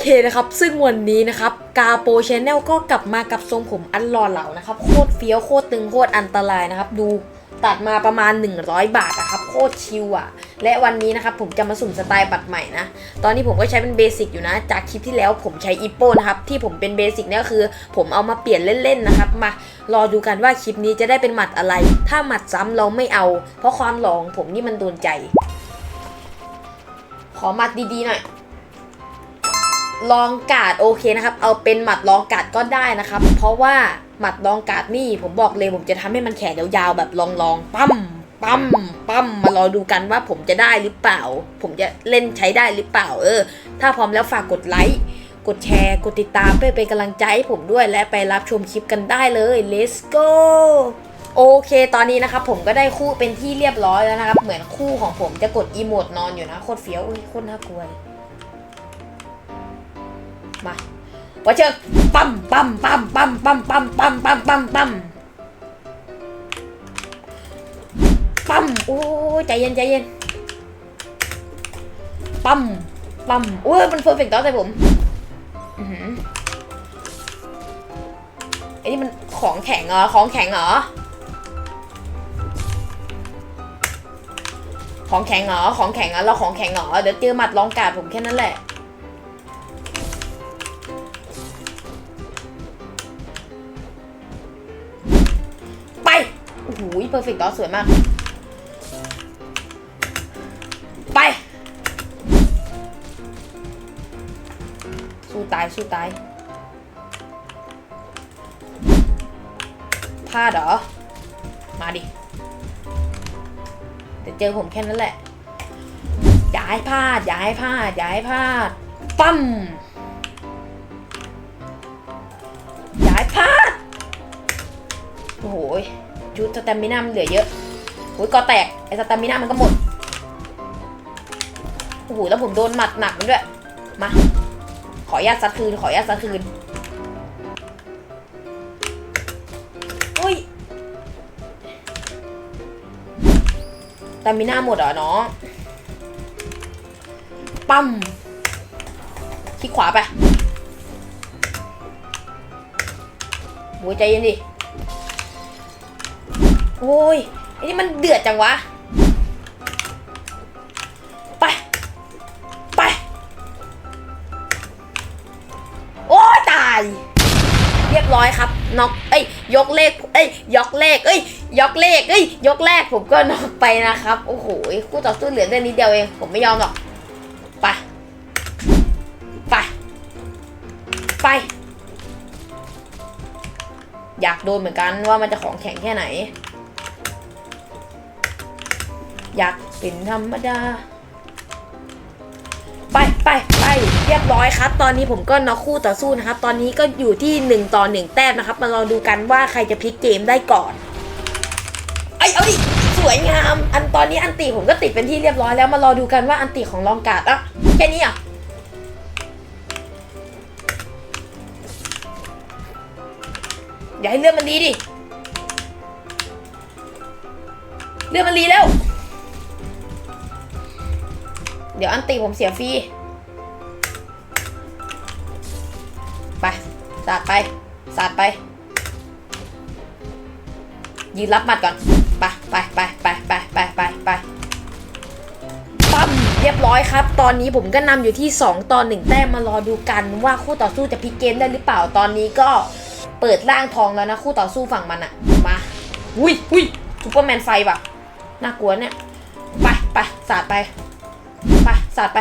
เคนะครับ ซึ่งวันนี้นะครับกาโปชแนลก็กลับมากับทรงผมอันหล่อเหลานะครับ โคตรเฟี้ยวโคตรตึงโคตรอันตรายนะครับ ดูตัดมาประมาณ 100 บาทนะครับ โคตรชิวอะ่ะ และวันนี้นะครับผมจะมาสุ่มสไตล์บัตรใหม่นะ ตอนนี้ผมก็ใช้เป็นเบสิกอยู่นะ จากคลิปที่แล้วผมใช้อีโปนะครับ ที่ผมเป็นเบสิกเนี่ยคือ ผมเอามาเปลี่ยนเล่นๆนะครับ มารอดูกันว่าคลิปนี้จะได้เป็นหมัดอะไร ถ้าหมัดซ้ำเราไม่เอา เพราะความหล่อของผมนี่มันโดนใจ ขอหมัดดีๆหน่อย ลองกาดโอเคนะครับ เอาเป็นหมัดลองกาดก็ได้นะครับ เพราะว่าหมัดลองกาดนี่ผมบอกเลยผมจะทำให้มันแขนยาวๆแบบลองลองๆปั้มปั้มปั้มมารอดูกันว่าผมจะได้หรือเปล่า ผมจะเล่นใช้ได้หรือเปล่า เออ ถ้าพร้อมแล้วฝากกดไลค์กดแชร์ กดติดตามเพื่อเป็นกำลังใจให้ผมด้วยและไปรับชมคลิปกันได้เลย let's go โอเค ตอนนี้นะครับผมก็ได้คู่เป็นที่เรียบร้อยแล้วนะครับ เหมือนคู่ของผมจะกดอีโมดนอนอยู่นะ โคตรเฟี้ยวอุ้ยโคตรน่ากลัวเลย วัเชิญปั๊มปั๊มปั๊มปั๊มปั๊มปั๊มปั๊มปั๊มปั๊มปั๊มปั๊มโอ้ยใจเย็นใจเย็นปั๊มปั๊มโอ้ยมันเพอร์เฟกต์ต่อใส่ผมอือหือไอ้นี่มันของแข็งเหรอของแข็งเหรอของแข็งเหรอของแข็งเหรอเราของแข็งเหรอเดี๋ยวเจอหมัดลองกาดผมแค่นั้นแหละ โอ้โหเพอร์เฟกต์ดอสวยมาก ไป สู้ตาย สู้ตายพลาดเหรอ มาดิ แต่เจอผมแค่นั้นแหละ อย่าให้พลาด อย่าให้พลาด อย่าให้พลาด ปั๊มอย่าให้พลาด โอ้โหย ชุดสแตมิน่ามันเหลือเยอะโอ้ยกอแตก ไอ้สแตมิน่ามันก็หมด โอ้โห แล้วผมโดนหมัดหนักมันด้วย มา ขอญาตซัดคืน ขอญาตซัดคืนอุ้ยสแตมิน่าหมดเหรอน้องปั๊มคลิกขวาไปโอ้ยใจเย็นดิ โอ้ยอ้นี่มันเดือดจังวะ ไป ไป โอ้ยตาย เรียบร้อยครับน็อกเอ้ย ยกเลข เอ้ย ยกเลข เอ้ย ยกเลข เอ้ย ยกแรกผมก็น็อกไปนะครับ โอ้โห คู่ต่อสู้เหลือเดือนนิดเดียวเอง ผมไม่ยอมหรอก ไป ไป ไป อยากโดนเหมือนกันว่ามันจะของแข็งแค่ไหน อยากเป็นธรรมดา ไปไปไปเรียบร้อยครับ ตอนนี้ผมก็น็อกคู่ต่อสู้นะครับ ตอนนี้ก็อยู่ที่ 1 ต่อ 1 แต้มนะครับ มาลองดูกันว่าใครจะพลิกเกมได้ก่อนไอยเอาดิสวยงาม อันตอนนี้อันตีผมก็ติดเป็นที่เรียบร้อยแล้วมารอดูกันว่าอันตีของลองกาดอะแค่นี้อะอย่าให้เลือดมันรีดิเลือดมันรีแล้ว เดี๋ยวอันตีผมเสียฟรี ไปสาดไปสาดไป ยืนรับมัดก่อน ไปไปไปไปไปไปไปไปปั๊มเรียบร้อยครับ ตอนนี้ผมก็นำอยู่ที่ 2ต่อ1แต้มมารอดูกันว่าคู่ต่อสู้จะพลิกเกมได้หรือเปล่าตอนนี้ก็เปิดร่างทองแล้วนะ คู่ต่อสู้ฝั่งมันอะมาอุ้ยอุ้ยซูเปอร์แมนไฟว่ะน่ากลัวเนี่ย ไปไปสาดไป ไปสาดไป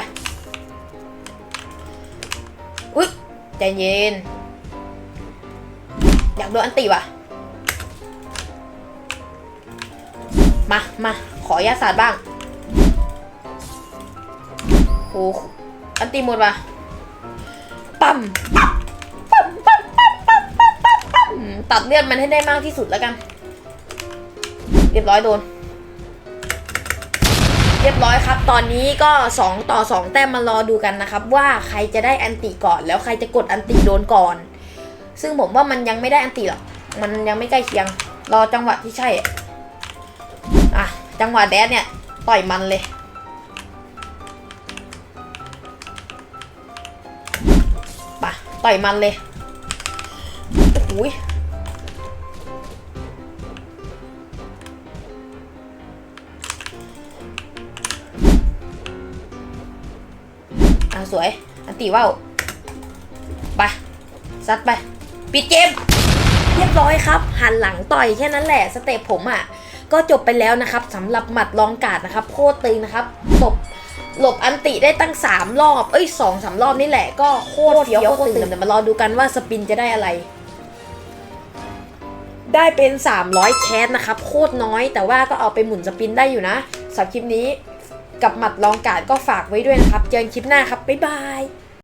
อุ๊ยใจเย็น อยากโดนอันตีว่ะ มามาขอยาสาดบ้างโอ้อันตีหมดว่ะตั๊มตัดเลือดมันให้ได้มากที่สุดแล้วกัน เรียบร้อยโดน เรียบร้อยครับ ตอนนี้ก็ 2 ต่อ 2 แต้มมารอดูกันนะครับ ว่าใครจะได้อันติก่อน แล้วใครจะกดอันติโดนก่อน ซึ่งผมว่ามันยังไม่ได้อันติหรอกมันยังไม่ใกล้เคียง รอจังหวะที่ใช่อะจังหวะแดดเนี่ยต่อยมันเลยปะต่อยมันเลยโอ้ย อะสวย อันตีว่าวไปซัดไป ปิดเกม เรียบร้อยครับ หันหลังต่อยแค่นั้นแหละ สเต็ปผมอะ ก็จบไปแล้วนะครับสำหรับหมัดลองกาดนะครับโคตรตึงนะครับหลบหลบอันติได้ตั้ง 3 รอบ เอ้ยสองสามรอบนี่แหละ ก็โคตรเฟี้ยวโคตรตึงแต่มารอดูกันว่าสปินจะได้อะไร ได้เป็น 300 แคสนะครับ โคตรน้อยแต่ว่าก็เอาไปหมุนสปินได้อยู่นะสำหรับคลิปนี้ กับหมัดลองการ์ดก็ฝากไว้ด้วยนะครับ เจอกันคลิปหน้าครับ บ๊ายบาย